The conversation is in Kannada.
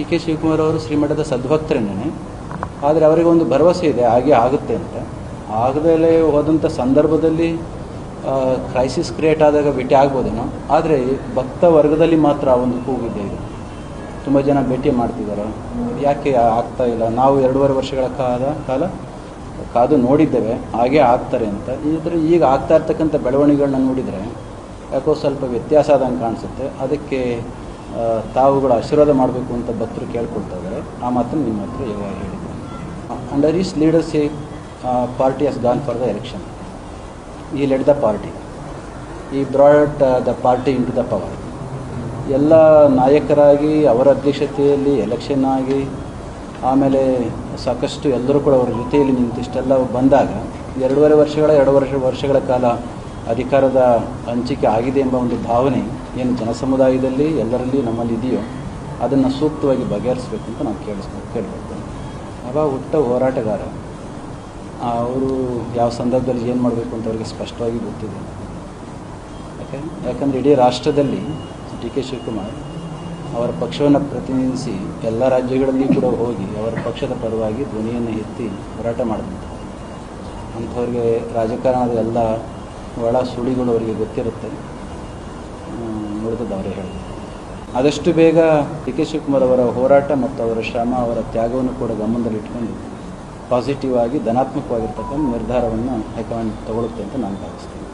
ಡಿ ಕೆ ಶಿವಕುಮಾರ್ ಅವರು ಶ್ರೀಮಠದ ಸದ್ಭಕ್ತರೇನೆ. ಆದರೆ ಅವರಿಗೆ ಒಂದು ಭರವಸೆ ಇದೆ, ಹಾಗೆ ಆಗುತ್ತೆ ಅಂತ. ಆಗದಲ್ಲೇ ಹೋದಂಥ ಸಂದರ್ಭದಲ್ಲಿ ಕ್ರೈಸಿಸ್ ಕ್ರಿಯೇಟ್ ಆದಾಗ ಭೇಟಿ ಆಗ್ಬೋದೇನೋ. ಆದರೆ ಭಕ್ತ ವರ್ಗದಲ್ಲಿ ಮಾತ್ರ ಆ ಒಂದು ಕೂಗಿದೆ ಇದು ತುಂಬ ಜನ ಭೇಟಿ ಮಾಡ್ತಿದ್ದಾರೆ ಯಾಕೆ ಆಗ್ತಾ ಇಲ್ಲ? ನಾವು ಎರಡೂವರೆ ವರ್ಷಗಳ ಕಾಲ ಕಾಲ ಕಾದು ನೋಡಿದ್ದೇವೆ, ಹಾಗೆ ಆಗ್ತಾರೆ ಅಂತ. ಇದ್ರೆ ಈಗ ಆಗ್ತಾ ಇರ್ತಕ್ಕಂಥ ಬೆಳವಣಿಗೆಗಳನ್ನ ನೋಡಿದರೆ, ಯಾಕೋ ಸ್ವಲ್ಪ ವ್ಯತ್ಯಾಸ ಆದಂಗೆ ಕಾಣಿಸುತ್ತೆ. ಅದಕ್ಕೆ ತಾವುಗಳು ಆಶೀರ್ವಾದ ಮಾಡಬೇಕು ಅಂತ ಭಕ್ತರು ಕೇಳ್ಕೊಳ್ತಾ ಇದ್ದಾರೆ ಆ ಮಾತನ್ನು ನಿಮ್ಮ ಹತ್ರ ಯಾವಾಗ ಹೇಳಿದ್ದೆ under his leadership party has gone for the election. He led the party. He brought the party into the power. ಎಲ್ಲ ನಾಯಕರಾಗಿ, ಅವರ ಅಧ್ಯಕ್ಷತೆಯಲ್ಲಿ ಎಲೆಕ್ಷನ್ ಆಗಿ, ಆಮೇಲೆ ಸಾಕಷ್ಟು ಎಲ್ಲರೂ ಕೂಡ ಅವರ ಜೊತೆಯಲ್ಲಿ ನಿಂತಿಷ್ಟೆಲ್ಲ ಬಂದಾಗ, ಎರಡೂವರೆ ವರ್ಷಗಳ, ಎರಡು ವರ್ಷ, ವರ್ಷಗಳ ಕಾಲ ಅಧಿಕಾರದ ಹಂಚಿಕೆ ಆಗಿದೆ ಎಂಬ ಒಂದು ಭಾವನೆ ಏನು ಜನಸಮುದಾಯದಲ್ಲಿ ಎಲ್ಲರಲ್ಲಿ ನಮ್ಮಲ್ಲಿ ಇದೆಯೋ ಅದನ್ನು ಸೂಕ್ತವಾಗಿ ಬಗೆಹರಿಸಬೇಕು ಅಂತ ನಾನು ಕೇಳಿಸ್ಬೇಕು ಕೇಳ್ಕೊಳ್ತೇನೆ. ಅವಾಗ ಹುಟ್ಟ ಹೋರಾಟಗಾರ. ಅವರು ಯಾವ ಸಂದರ್ಭದಲ್ಲಿ ಏನು ಮಾಡಬೇಕು ಅಂತ ಅವರಿಗೆ ಸ್ಪಷ್ಟವಾಗಿ ಗೊತ್ತಿದೆ. ಯಾಕೆ, ಯಾಕಂದರೆ ಇಡೀ ರಾಷ್ಟ್ರದಲ್ಲಿ ಡಿ ಕೆ ಶಿವಕುಮಾರ್ ಅವರ ಪಕ್ಷವನ್ನು ಪ್ರತಿನಿಧಿಸಿ ಎಲ್ಲ ರಾಜ್ಯಗಳಲ್ಲಿ ಕೂಡ ಹೋಗಿ ಅವರ ಪಕ್ಷದ ಪರವಾಗಿ ಧ್ವನಿಯನ್ನು ಎತ್ತಿ ಹೋರಾಟ ಮಾಡಿದಂಥ ಅಂಥವ್ರಿಗೆ ರಾಜಕಾರಣದ ಎಲ್ಲ ಒಳ ಸುಳಿಗಳು ಅವರಿಗೆ ಗೊತ್ತಿರುತ್ತೆ ನೋಡಿದ್ದು ಅವರೇ ಹೇಳಿದ್ರು ಆದಷ್ಟು ಬೇಗ ಡಿ ಕೆ ಶಿವಕುಮಾರ್ ಅವರ ಹೋರಾಟ ಮತ್ತು ಅವರ ಶ್ರಮ, ಅವರ ತ್ಯಾಗವನ್ನು ಕೂಡ ಗಮನದಲ್ಲಿಟ್ಕೊಂಡು ಪಾಸಿಟಿವ್ ಆಗಿ ಧನಾತ್ಮಕವಾಗಿರ್ತಕ್ಕಂಥ ನಿರ್ಧಾರವನ್ನು ಹೈಕಮಾಂಡ್ ತಗೊಳ್ಳುತ್ತೆ ಅಂತ ನಾನು ಭಾವಿಸ್ತೀನಿ.